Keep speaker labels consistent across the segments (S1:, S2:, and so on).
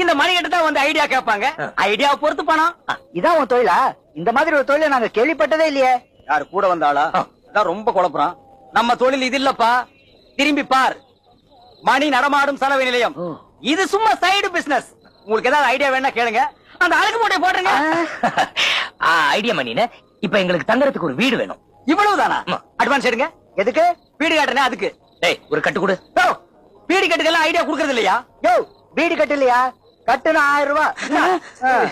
S1: இந்த மணி கிட்ட தான் வந்து ஐடியா கேட்பாங்க. ஐடியா பொறுத்து பணம்.
S2: இதான் உன் தொழிலா? இந்த மாதிரி ஒரு தொழிலை நாங்க கேள்விப்பட்டதே இல்லையே.
S1: யாரு கூட வந்தாளா அதான் ரொம்ப குழப்பறான். நம்ம தொழில் இது இல்லப்பா. திரும்பி பார். மணி நடமாடும் செலவு நிலையம். இது சும்மா சைடு பிசினஸ் உங்களுக்கு ஏதாவது ஐடியா வேணா கேளுங்க. அந்த அழகு மூட்டை போட்டுருங்க.
S3: ஐடியா மணின இப்ப எங்களுக்கு தங்கறதுக்கு ஒரு வீடு வேணும்.
S1: இவ்வளவுதானா?
S3: ஆமா.
S1: அட்வான்ஸ் எடுங்க.
S2: எதுக்கு?
S1: வீடு காட்டுறேன் அதுக்கு.
S3: டேய் ஒரு கட்டு கொடு.
S1: வீடு கட்டுக்கெல்லாம் ஐடியா கொடுக்கறது இல்லையா?
S2: யோ வீடு கட்டலையா கட்டுன ஆயிரம் ரூபாய்.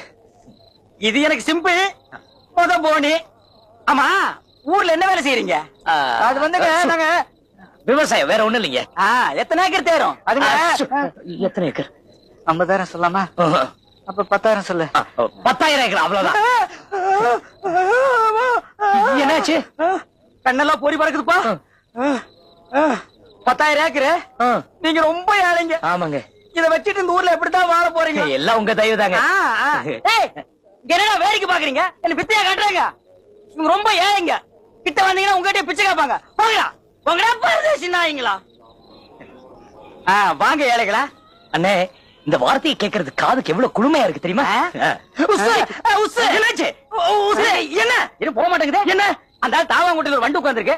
S1: இது எனக்கு சிம்பிள் முத போனி ஆமா ஊர்ல என்ன வேலை செய்யறீங்க
S2: அது வந்துங்க நாங்க
S3: விவசாயம் வேற ஒண்ணு இல்லைங்க
S1: ஆ, எத்தனை ஏக்கர் தேரும்
S2: அதுங்க
S3: எத்தனை ஏக்கர்
S2: ஐம்பதாயிரம் சொல்லாமா அப்ப பத்தாயிரம் சொல்லு
S3: பத்தாயிரம் ஏக்கர் அவ்வளவுதான் என்னாச்சு
S1: கண்ணெல்லாம் பொறி பறக்குதுப்பா பத்தாயிரம் ஏக்கரு
S3: ஆ,
S1: நீங்க ரொம்ப ஏழைங்க
S3: ஆமாங்க
S1: இத வச்சுட்டு இந்த ஊர்ல எப்படித்தான் வாழ போறீங்க?
S3: எல்லாம் உங்க தயவு தாங்க.
S1: என்னடா வேடிக்கை பாக்குறீங்க? என்ன பிச்சையா காட்டுறாங்க? இவங்க ரொம்ப ஏழைங்க. கிட்ட வந்தீங்கன்னா உங்ககிட்ட பிச்சை கேட்பாங்க. போங்கடா. போங்கடா பரதேசி நாய்ங்களா. ஆ, வாங்க ஏழைகளா.
S3: அண்ணே இந்த வார்த்தையை கேட்கறது காதுக்கு எவ்வளவு குளுமையா இருக்கு தெரியுமா?
S1: என்ன? இது போக மாட்டேங்குது. என்ன? அந்த தாவாங்குட்டில ஒரு வண்டு உட்கார்ந்திருக்கு.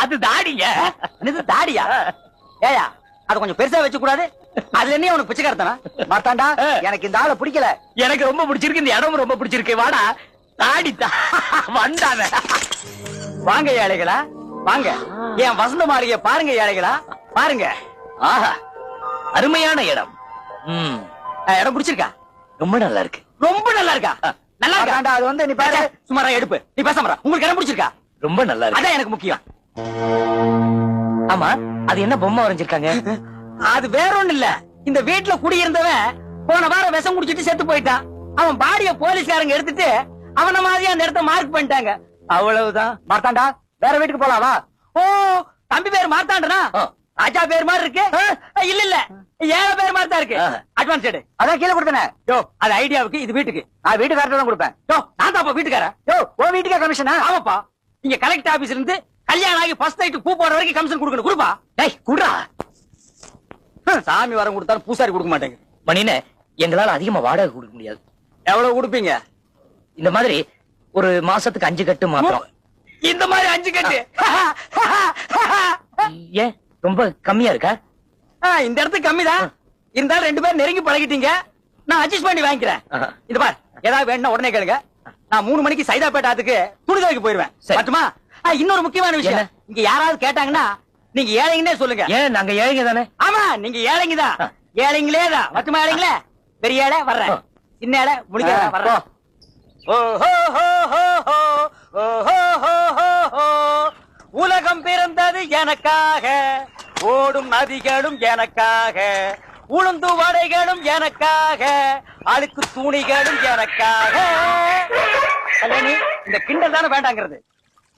S3: அது தாடிங்க.
S1: தாடியா? ஏயா அத கொஞ்சம் பெருசா வச்சு கூடாது அதுல என்ன உனக்கு பிச்சைக்காரத்தனா?
S2: மாத்தாண்டா எனக்கு இந்த ஆளை பிடிக்கல.
S3: எனக்கு ரொம்ப பிடிச்சிருக்கு இந்த இடம் ரொம்ப பிடிச்சிருக்கு. வாடா தாடி தா வந்தான
S1: வாங்க ஏழைகளா வாங்க. என் வசந்த மாளிகைய பாருங்க ஏழைகளா பாருங்க.
S3: ஆஹா அருமையான இடம்.
S1: இடம் பிடிச்சிருக்கா?
S3: ரொம்ப நல்லா இருக்கு
S1: ரொம்ப நல்லா இருக்கா நல்லா இருக்கா?
S2: மாத்தாண்டா அது வந்து நீ பாரு.
S1: சுமாரா எடுப்பு. நீ பேசாம இரு. உங்களுக்கு இடம் பிடிச்சிருக்கா?
S3: ரொம்ப நல்லா இருக்கு
S1: அதான் எனக்கு முக்கியம்.
S3: ஆமா அது என்ன பொம்மை வரைஞ்சிருக்காங்க?
S1: அது வேற ஒண்ணு இல்ல. இந்த வீட்டுல குடியிருந்தவன் போன வாரம் விஷம் குடிச்சிட்டு செத்து போயிட்டான். அவன் பாடிய போலீஸ்காரங்க எடுத்துட்டு அவன மாதிரியா அந்த இடத்த மார்க் பண்ணிட்டாங்க. அவ்வளவுதான்.
S2: மாத்தாண்டா வேற வீட்டுக்கு போலாம் வா.
S1: ஓ தம்பி பேர் மார்த்தாண்டனா. ராஜா பேர் மாதிரி இருக்கு? இல்ல இல்ல. ஏழை பேர் மாதிரி தான் இருக்கு. அட்வான்ஸ் எடு.
S2: அதான் கீழே கொடுத்தனே.
S1: யோ அது ஐடியாவுக்கு இது வீட்டுக்கு.
S2: நான் வீட்டுக்காரர்ட்ட தான் கொடுப்பேன்.
S1: யோ நான் தான்ப்பா வீட்டுக்காரன்.
S2: யோ உன் வீட்டுக்கே கமிஷனா
S1: ஆமாப்பா. இங்க கலெக்டர் ஆபீஸ்ல இருந்து கல்யாணம் ஆகி ஃபர்ஸ்ட் நைட் பூ போடுற வரைக்கும் கமிஷன் கொடுக்கணும். கொடுப்பா.
S3: டேய் குடுறா.
S1: சாமி வரம் கொடுத்தாலும் பூசாரி கொடுக்க மாட்டேங்க
S3: மணின எங்களால அதிகமா வாடகை கொடுக்க முடியாது.
S1: எவ்வளவு கொடுப்பீங்க?
S3: இந்த மாதிரி ஒரு மாசத்துக்கு அஞ்சு கட்டு மாத்திரம்.
S1: இந்த மாதிரி அஞ்சு கட்டு?
S3: ஏன் ரொம்ப கம்மியா இருக்கா?
S1: இந்த இடத்துக்கு கம்மிதான். இருந்தாலும் ரெண்டு பேரும் நெருங்கி பழகிட்டீங்க. நான் அட்ஜஸ்ட் பண்ணி வாங்கிக்கிறேன். இது பார் ஏதாவது வேணும்னா உடனே கேளுங்க. நான் மூணு மணிக்கு சைதாப்பேட்டை அதுக்கு துணி துவைக்க போயிருவேன். மட்டுமா இன்னொரு முக்கியமான விஷயம்? இங்க யாராவது கேட்டாங்கன்னா நீங்க ஏழைங்கன்னே சொல்லுங்க.
S3: ஏன்? நாங்க ஏழைங்க தானே?
S1: ஆமா நீங்க ஏழைங்க தான். ஏழைங்களே தான். மட்டுமா ஏழைங்களே? பெரிய ஏழை வர்றேன். சின்ன ஏழை
S2: ஆ,
S1: வர்றேன். உலகம் பிறந்தது எனக்காக. ஓடும் நதிகளும் எனக்காக. உளுந்து வடைகளும் எனக்காக. அழுக்கு துணிகளும் எனக்காக. இந்த கிண்டல் தானே வேண்டாங்கிறது.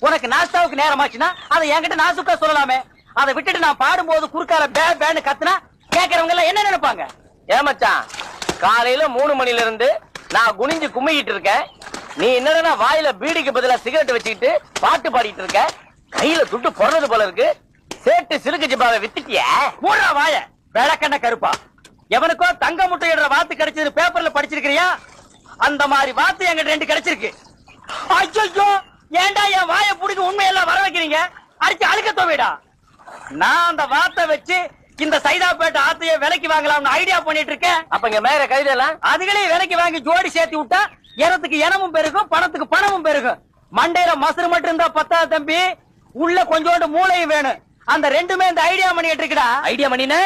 S1: உனக்கு நாஸ்தாவுக்கு நேரமாச்சுன்னா அதை என்கிட்ட நாசுக்கா சொல்லலாமே. அதை விட்டுட்டு நான் பாடும்போது குறுக்கால பே பேன்னு கத்துனா கேக்குறவங்க எல்லாம் என்ன நினைப்பாங்க?
S3: ஏமாச்சான் காலையில மூணு மணில இருந்து நான் குனிஞ்சு கும்மிக்கிட்டு இருக்கேன். நீ என்னடா வாயில பீடிக்கு பதிலா சிகரெட் வச்சுக்கிட்டு பாட்டு பாடிட்டு இருக்க? கையில துட்டு போடுறது போல இருக்கு. சேட்டு சிலுக்கு ஜிப்பாவை வித்துட்டிய.
S1: மூடுறா வாய. விளக்கண்ண கருப்பா. எவனுக்கோ தங்க முட்டையிடுற வாத்து கிடைச்சது பேப்பர்ல படிச்சிருக்கிறியா? அந்த மாதிரி வாத்து எங்கிட்ட ரெண்டு கிடைச்சிருக்கு. ஐயோ ஏன்டா என் வாய பிடிக்க உண்மையெல்லாம் வர வைக்கிறீங்க? அடிச்சு அழுக்க தோவிடா. நான் அந்த வாத்தை வச்சு இந்த சைதாப்பேட்டை ஆத்தைய விலைக்கு வாங்கலாம்னு ஐடியா பண்ணிட்டு இருக்கேன்.
S3: அப்ப இங்க மேல கைதெல்லாம்
S1: அதுகளே விலைக்கு வாங்கி ஜோடி சேர்த்து விட்டா எனத்துக்கு இனமும் பெருகும் பணத்துக்கு பணமும் பெருகும். மண்டையில மசுறு மட்டும் இருந்தா பத்தாது தம்பி. உள்ள கொஞ்சோண்டு மூளையும் வேணும். அந்த ரெண்டுமே இந்த ஐடியா பண்ணிட்டு இருக்குடா.
S3: ஐடியா மணின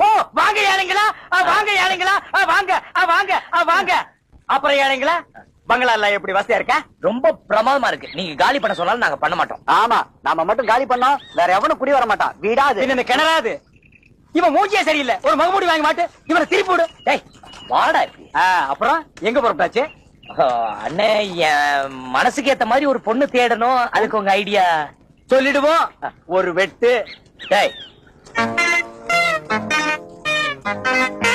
S1: ஓ வாங்க ஏழைங்களா ஆ, வாங்க ஏழைங்களா ஆ, வாங்க வாங்க வாங்க. அப்புறம் ஏழைங்களா பங்களா எல்லாம் எப்படி வசதியா இருக்கா?
S3: ரொம்ப பிரமாதமா இருக்கு. நீங்க காலி பண்ண சொன்னாலும் நாங்க பண்ண மாட்டோம்.
S2: ஆமா நாம மட்டும் காலி பண்ணோம் வேற எவனும் குடி வர மாட்டான். வீடாது.
S1: இந்த கிணறாது இவன் மூஞ்சியே சரியில்லை. ஒரு மகமூடி வாங்கி மாட்டு இவனை திருப்பி விடு.
S3: டேய் வாடா இப்படி.
S1: அப்புறம் எங்க புறப்பட்டாச்சு
S3: அண்ணே என் மனசுக்கு ஏத்த மாதிரி ஒரு பொண்ணு தேடணும். அதுக்கு உங்க ஐடியா.
S1: சொல்லிடுவோம். ஒரு வெட்டு.
S3: டேய்.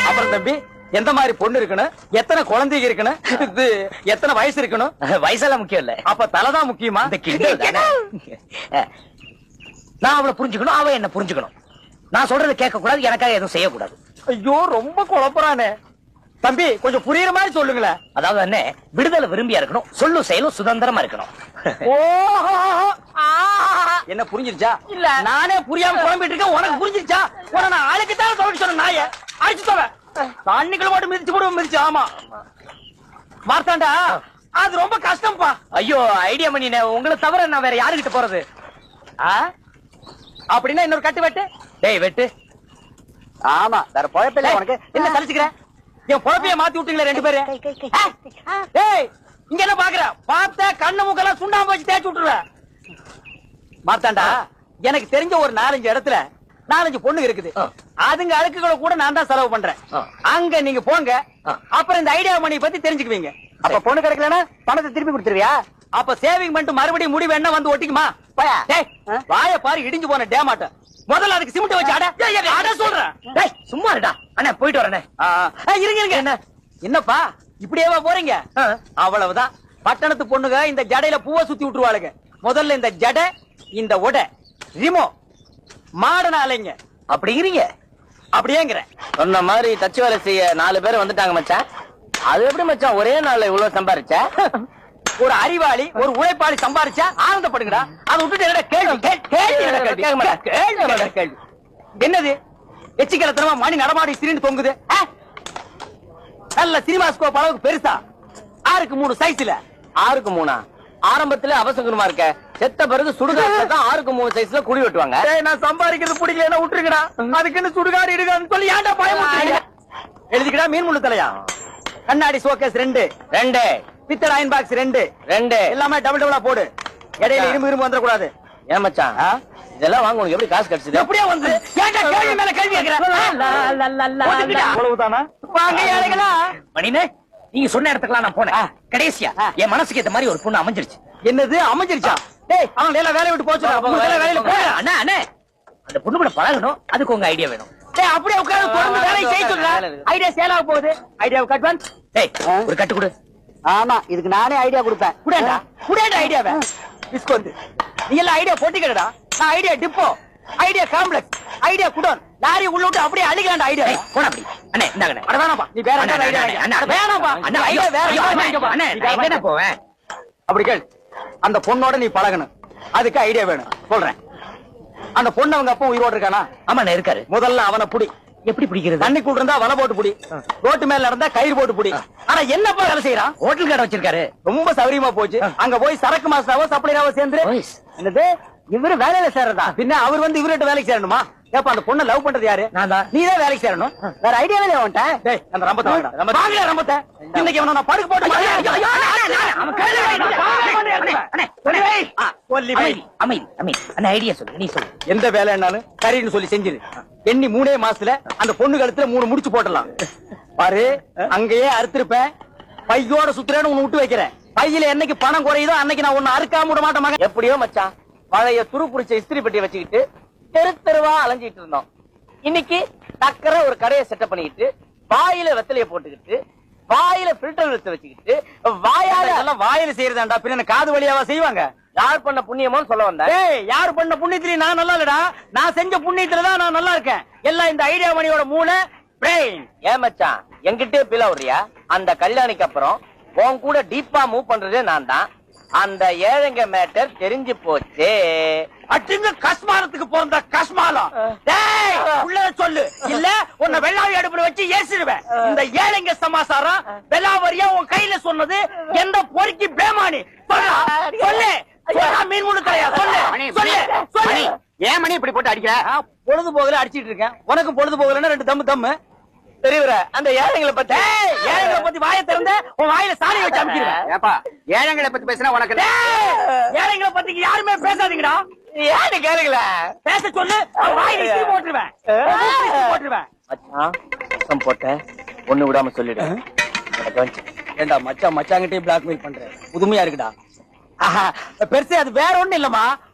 S1: அப்புறம் தம்பி? எந்த மாதிரி பொண்ணு இருக்கணும்? எத்தனை குழந்தைங்க இருக்கணும்? இது எத்தனை வயசு இருக்கணும்?
S3: வயசெல்லாம் முக்கியம் இல்ல.
S1: அப்ப தலைதான் முக்கியமா?
S3: இந்த கிண்டல் தானே. நான் அவளை புரிஞ்சுக்கணும் அவ என்ன புரிஞ்சுக்கணும். நான் சொல்றதை கேட்க கூடாது எனக்காக எதுவும் செய்யக்கூடாது.
S1: ஐயோ ரொம்ப குழப்பறானே. தம்பி கொஞ்சம் புரியுற மாதிரி சொல்லுங்களேன்.
S3: அதாவது அண்ணே விடுதலை விரும்பியா இருக்கணும் சொல்லும் செயலும் சுதந்திரமா இருக்கணும்.
S1: ஓஹோ! என்ன புரிஞ்சிருச்சா? இல்ல. நானே புரியாம குழம்பிட்டு இருக்கேன் உனக்கு புரிஞ்சிருச்சா? உன நான் ஆளுக்கு தான் சொல்ல சொன்ன நாய. அடிச்சு சொல்ல தண்ணிக்குள்ள மட்டும் மிதிச்சு போடுவோம் மிதிச்சு. ஆமா. மார்த்தாண்டா அது ரொம்ப கஷ்டம்ப்பா.
S3: ஐயோ ஐடியா பண்ணினே உங்களை தவிர நான் வேற யாருகிட்ட போறது?
S1: ஆ? அப்படின்னா இன்னொரு கட்டு வெட்டு.
S3: டேய் வெட்டு.
S2: ஆமா வேற குழப்பில்ல உனக்கு.
S1: என்ன சலிச்சுக்கிற? என் குழப்பைய மாத்தி விட்டீங்களே ரெண்டு பேரும் ஆ? டேய் இங்க என்ன பாக்குற? பார்த்த கண்ணு மூக்கெல்லாம் சுண்ணாம்பு வச்சு தேய்ச்சி விட்டுருவேன் மார்த்தாண்டா எனக்கு தெரிஞ்ச ஒரு நாலஞ்சு இடத்துல நாலஞ்சு பொண்ணு இருக்குது. அதுங்க அழுக்குகளை கூட நான் தான் செலவு பண்றேன். அங்க நீங்க போங்க. அப்புறம் இந்த ஐடியா மணி பத்தி தெரிஞ்சுக்குவீங்க.
S2: அப்ப பொண்ணு கிடைக்கலனா பணத்தை திருப்பி கொடுத்துருவியா?
S1: அப்ப சேவிங் பண்ணிட்டு மறுபடியும் முடி வேணா வந்து ஒட்டிக்குமா? வாய பாரு இடிஞ்சு போன டேமாட்ட முதல்ல அதுக்கு சிமெண்ட் வச்சு அட அட சொல்றேன்.
S3: டேய் சும்மா இருடா. அண்ணே போயிட்டு வரேனே
S1: இருங்க இருங்க. என்ன? என்னப்பா? இப்படியேவா போறீங்க. அவ்வளவுதான். பட்டணத்து பொண்ணுங்க இந்த ஜடையில பூவை சுத்தி விட்டுருவாளுங்க. முதல்ல இந்த ஜடை இந்த உடை. ரிமோ. மாடன அலைங்க.
S3: அப்படிங்கிறீங்க?
S1: அப்படியேங்கிற
S3: சொன்ன மாதிரி தச்சு வேலை செய்ய நாலு பேர் வந்துட்டாங்க மச்சான். அது எப்படி மச்சான் ஒரே நாள்ல இவ்வளவு சம்பாரிச்ச?
S1: ஒரு அறிவாளி ஒரு உழைப்பாளி சம்பாரிச்சா? ஆனந்தப்படுங்கடா. அதை விட்டுட்டு என்னடா கேள்வி? கேள்வி கேள்வி? என்னது? எச்சிக்கலத்தனமா மணி நடமாடி சிரின்னு தொங்குது? நல்ல சினிமா ஸ்கோப் அளவுக்கு பெருசா. ஆறுக்கு மூணு சைஸ்ல
S3: ஆறுக்கு மூணா? ஆரம்பத்துல அவசகுணமா இருக்க? செத்த பிறகு சுடுகாட்டுல தான் ஆறுக்கு மூணு சைஸ்ல குழி வெட்டுவாங்க.
S1: டேய் நான் சம்பாதிக்கிறது பிடிக்கல விட்டுருக்கடா அதுக்குன்னு சுடுகாடு இடுகான்னு சொல்லி ஏன்டா பயமுறுத்துறீங்க? எழுதிக்கடா மீன் முள்ளு தலையா? கண்ணாடி ஷோகேஸ் ரெண்டு.
S3: ரெண்டு.
S1: பித்தளை அயன் பாக்ஸ் ரெண்டு.
S3: ரெண்டு.
S1: எல்லாமே டபுள் டபுளா போடு. இடையில இரும்பு இரும்பு வந்துடக்கூடாது.
S3: ஏன் மச்சான்? இதெல்லாம் வாங்க உனக்கு எப்படி காசு கிடைச்சது?
S1: எப்படியா வந்து? ஏன்டா கேள்வி மேல கேள்வி கேக்குற? அவ்வளவுதானா? வாங்க ஏழைகளா.
S3: மணினே நீங்க சொன்ன இடத்துக்குலாம் நான் போனேன். கடைசியா. என் மனசுக்கு ஏத்த மாதிரி ஒரு பொண்ணு அமைஞ்சிருச்சு.
S1: என்னது? அமைஞ்சிருச்சா? டேய் அவன் எல்லாம் வேலையை விட்டு போச்சு வேலையில போய்
S3: அண்ணா அண்ணே. அந்த பொண்ணு கூட பழகணும். அதுக்கு உங்க ஐடியா வேணும்.
S1: டேய் அப்படியே உட்கார்ந்து தொடர்ந்து வேலையை செய்ய ஐடியா சேல் ஆக போகுது. ஐடியா அட்வான்ஸ்
S3: டேய் ஒரு கட்டு கொடு.
S2: ஆமா இதுக்கு நானே ஐடியா கொடுப்பேன்.
S1: குடேண்டா குடேண்டா ஐடியாவை டிஸ்கவுண்ட் நீ எல்லாம் ஐடியா போட்டிக்கிறடா நான் idea depot idea complex idea godown. Lorry உள்ள விட்டு அப்படியே அழிக்கலாம்டா ஐடியா
S3: டேய் போடா அப்படி. அண்ணே இந்தாங்கண்ணே.
S1: அட வேணாம்ப்பா. நீ வேற ஏதாவது ஐடியா
S3: அண்ணே,
S1: வேணாம்ப்பா
S3: அண்ணே,
S1: ஐடியா வேற
S3: அண்ணே, நான் எங்கண்ணே போவேன்
S1: அப்படி கேள். அந்த பொண்ணோட நீ பழகணும். அதுக்கு ஐடியா வேணும். சொல்றேன். அந்த பொண்ணு அவங்க அப்பா உயிரோடு இருக்கானா?
S3: ஆமாண்ணே இருக்காரு.
S1: முதல்ல அவனை புடி.
S3: எப்படி பிடிக்கிறது?
S1: தண்ணிக்குள்ள இருந்தா வலை போட்டு புடி. ரோட்டு மேல இருந்தா கயிறு போட்டு புடி. ஆனா என்னப்பா வேலை செய்யறான்
S3: ஹோட்டல் கடை வச்சிருக்காரு.
S1: ரொம்ப சௌரியமா போச்சு. அங்க போய் சரக்கு மாஸ்டராவோ சப்ளையராவோ சேர்ந்து. என்னது? இவரு வேலையில சேர்றதா? பின்ன அவர் வந்து இவர்கிட்ட வேலைக்கு சேரணுமா? ஏப்பா அந்த பொண்ணை லவ் பண்றது யாரு?
S3: நான் தான்.
S1: நீ தான் வேலைக்கு சேரணும்.
S2: வேற ஐடியாவே இல்லை
S1: டேய் அந்த ரம்பத்தை வாங்கடா வாங்கல ரம்பத்தை. இன்னைக்கு அவன நான் படுக்க போட்டு சொல்லி.
S3: அமைதி, அமைதி, ஐடியா சொல்லு நீ சொல்லு.
S1: எந்த வேலைன்னாலும் சரின்னு சொல்லி செஞ்சிரு. எண்ணி மூணே மாசத்துல அந்த பொண்ணு கழுத்துல மூணு முடிச்சு போட்டலாம் பாரு அங்கேயே அறுத்திருப்பேன். பையோட சுத்துறேன்னு உன்னை விட்டு வைக்கிறேன். பையில என்னைக்கு பணம் குறையுதோ அன்னைக்கு நான் உன்னை அறுக்காம விட மாட்டேன்
S3: எப்படியோ மச்சான். பழைய துரு புடிச்ச இஸ்திரி பெட்டியை வச்சுக்கிட்டு தெரு தெருவா அலைஞ்சிட்டு இருந்தோம். இன்னைக்கு டக்கர ஒரு கடையை செட்டப் பண்ணிக்கிட்டு வாயில வெத்தலைய போட்டுக்கிட்டு வாயில ஃபில்டர் எடுத்து வச்சுக்கிட்டு வாயால
S1: அதெல்லாம் வாயில செய்யறதாண்டா பின்ன காது வழியாவா செய்வாங்க?
S3: யார் பண்ண புண்ணியமோன்னு சொல்ல வந்தேன்.
S1: யார் பண்ண புண்ணியத்திலயும் நான் நல்லா இல்லடா. நான் செஞ்ச புண்ணியத்துல தான் நான் நல்லா இருக்கேன். எல்லாம் இந்த ஐடியா மணியோட மூளை பிரெயின்
S3: ஏன் மச்சான் என்கிட்டயே பில விடுறியா அந்த கல்யாணிக்கு அப்புறம் உன் கூட டீப்பா மூவ் பண்றதே நான் தான். அந்த ஏழைங்க மேட்டர் தெரிஞ்சு போச்சு.
S1: அட்டுங்க கஸ்மாலத்துக்கு பிறந்த கஸ்மாலம் டேய் உள்ள சொல்லு. இல்ல உன்னை வெள்ளாவி அடுப்புல வச்சு ஏசிடுவேன். இந்த ஏழைங்க சமாசாரம் வெள்ளாவரியா உன் கையில சொன்னது எந்த பொறுக்கி பேமானி? சொல்லு. சொல்லு. சொல்லா மீன் முழு தலையா சொல்லு. சொல்லு. சொல்லு.
S2: ஏன் மணி இப்படி போட்டு அடிக்கிற?
S1: பொழுது போகல அடிச்சிட்டு இருக்கேன். உனக்கு பொழுது போகலன்னா ரெண்டு தம்மு தம்மு.
S3: தெரியுற? அந்த ஏழைங்களை பத்தி.
S1: ஏழைங்களை பத்தி வாயை திறந்த உன் வாயில சாணி வச்சு அமைக்கிறேன்
S2: ஏப்பா ஏழைங்களை பத்தி பேசினா உனக்கு
S1: ஏழைங்களை பத்தி யாருமே பேசாதீங்கடா.
S3: ஏன்னு கேளுங்களே?
S1: பேச சொல்லு வாயில போட்டுருவேன். போட்டுருவேன்.
S3: மச்சான் ஒண்ணு விடாம சொல்லிடு.
S1: ஏண்டா மச்சான் மச்சாங்கிட்டே பிளாக்மெயில் பண்ற? புதுமையா இருக்குடா. ஆஹா, பெருசு அது வேற ஒண்ணும் இல்லம்மா.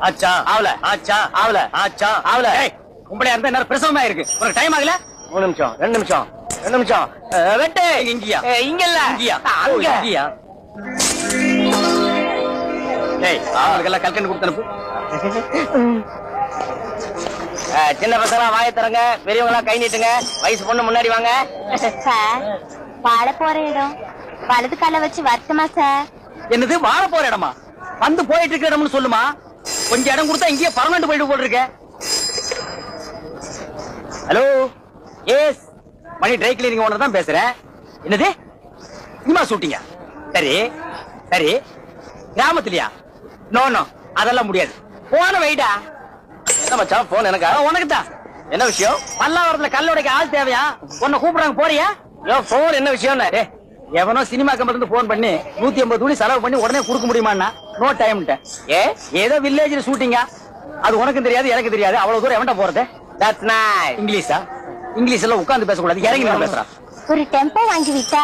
S1: ஆச்சா ஆவல ஆச்சா ஆவல ஆச்சா ஆவல. உங்களையா இருந்தா என்ன பிரசவமா இருக்கு உனக்கு டைம் ஆகல?
S3: ஒரு நிமிஷம் ரெண்டு நிமிஷம் ரெண்டு நிமிஷம். வெட்டு
S1: இங்கயா?
S3: இங்க இல்ல.
S1: இங்கயா?
S3: அங்க.
S1: ஓ, இங்கயா? டேய் அவங்களுக்கெல்லாம் கல்கண்டு கொடுத்து
S3: சின்ன பசங்க வாய தரங்க பெரியவங்க எல்லாம் கை நீட்டுங்க வயசு பொண்ணு முன்னாடி வாங்க.
S4: வாழ போற இடம். வலது கால வச்சு வருத்தமா சார்?
S1: என்னது வாழ போற இடமா? வந்து போயிட்டு இருக்கிற இடம்னு சொல்லுமா? கொஞ்சம் இடம் கொடுத்தா இங்கேயே பர்மனண்ட் போயிட்டு போல் இருக்க hello yes Mani dry cleaning owner தான் பேசுறேன். என்னது? சினிமா ஷூட்டிங்கா சரி சரி. கிராமத்துலயா? நோ நோ அதெல்லாம் முடியாது. போன வைடா.
S3: என்ன மச்சான் போன் எனக்கா?
S1: உனக்கு தான்.
S3: என்ன விஷயம்?
S1: பல்லாவரத்துல கல்லுடைக்க ஆள் தேவையா? உன்னை கூப்பிடுறாங்க போறியா?
S3: யோ போன் என்ன விஷயம்
S1: டேய், எவனோ சினிமா கம்பெனி இருந்து போன் பண்ணி நூத்தி ஐம்பது துணி செலவு பண்ணி உடனே கொடுக்க முடியுமான்னா நோ டைம்ட்டேன்
S3: ஏ
S1: ஏதோ வில்லேஜ்ல ஷூட்டிங்கா அது உனக்கும் தெரியாது எனக்கு தெரியாது. அவ்வளவு தூரம் எவன்டா போறது?
S3: That's nice
S1: இங்கிலீஷா? இங்கிலீஷ் எல்லாம் உட்கார்ந்து பேசக்கூடாது. இறங்கி நின்னு பேசுறான்
S4: ஒரு டெம்போ வாங்கி விட்டா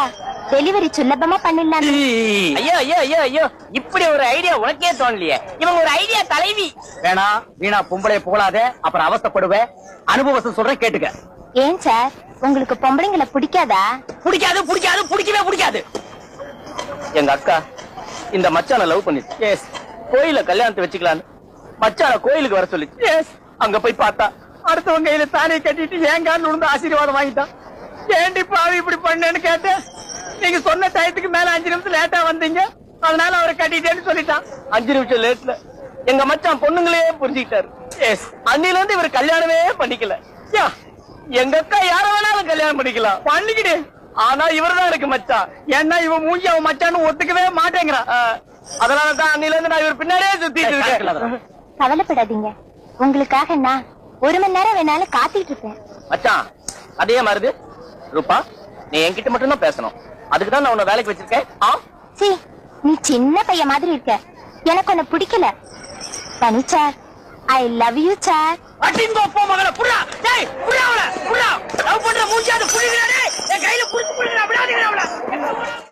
S4: டெலிவரி சுலபமா பண்ணிடலாம்
S3: ஐயோ ஐயோ ஐயோ ஐயோ. இப்படி ஒரு ஐடியா உனக்கே தோணலையே. இவங்க ஒரு ஐடியா தலைவி.
S1: வேணா வீணா பொம்பளை புகழாத அப்புறம் அவஸ்தைப்படுவேன் அனுபவத்தை சொல்றேன் கேட்டுக்க.
S4: ஏன் சார்? உங்களுக்கு பொம்பளைங்களை பிடிக்காதா?
S1: பிடிக்காது பிடிக்காது பிடிக்கவே பிடிக்காது.
S3: எங்க அக்கா இந்த மச்சான லவ் பண்ணிச்சு
S1: எஸ்
S3: கோயில கல்யாணத்தை வச்சுக்கலான்னு மச்சான கோயிலுக்கு வர சொல்லிச்சு.
S1: எஸ்
S3: அங்க போய் பார்த்தா
S1: அடுத்தவங்க கையில தானே கட்டிட்டு கால் விழுந்து ஆசீர்வாதம் வாங்கிட்டான்? ஏண்டி பாவி இப்படி பண்ணேன்னு கேட்டேன். நீங்க சொன்ன டயத்துக்கு மேல அஞ்சு நிமிஷம் லேட்டா வந்தீங்க. அதனால அவரை கட்டிட்டேன்னு சொல்லிட்டான்.
S3: அஞ்சு நிமிஷம் லேட்ல எங்க மச்சான் பொண்ணுங்களே புரிஞ்சுக்கிட்டாரு.
S1: எஸ்
S3: அன்னில இருந்து இவர் கல்யாணமே பண்ணிக்கல. யா, எங்க அக்கா யார வேணாலும் கல்யாணம் பண்ணிக்கலாம்.
S1: பண்ணிக்கிடு.
S3: ஆனா இவர்தான் இருக்கு மச்சான்
S1: ஏன்னா இவன் மூஞ்சி அவன் மச்சான்னு ஒத்துக்கவே மாட்டேங்கிறான்.
S3: ஆஹ், அதனால தான் அன்னில இருந்து நான் இவர் பின்னாடியே சுத்திட்டு இருக்கேன்.
S4: கவலைப்படாதீங்க. உங்களுக்காக நான் ஒரு மணி நேரம் வேணாலும் காத்துட்டு இருப்பேன்
S3: மச்சான் அதே மாதிரி ரூபா நீ என்கிட்ட மட்டும் தான் பேசணும். அதுக்கு தான் நான் உன்னை வேலைக்கு வச்சிருக்கேன். ஆ?
S4: சி நீ சின்ன பையன் மாதிரி இருக்க. எனக்கு உன்னை பிடிக்கல. பனி sir I love you sir
S1: adding போ போ மகளே புடா டேய் புடா அவள புடா லவ் பண்ற மூஞ்சாத புடிங்கடா டேய். என் கையில புடிச்சு புடிங்கடா விடாதீங்கடா அவள.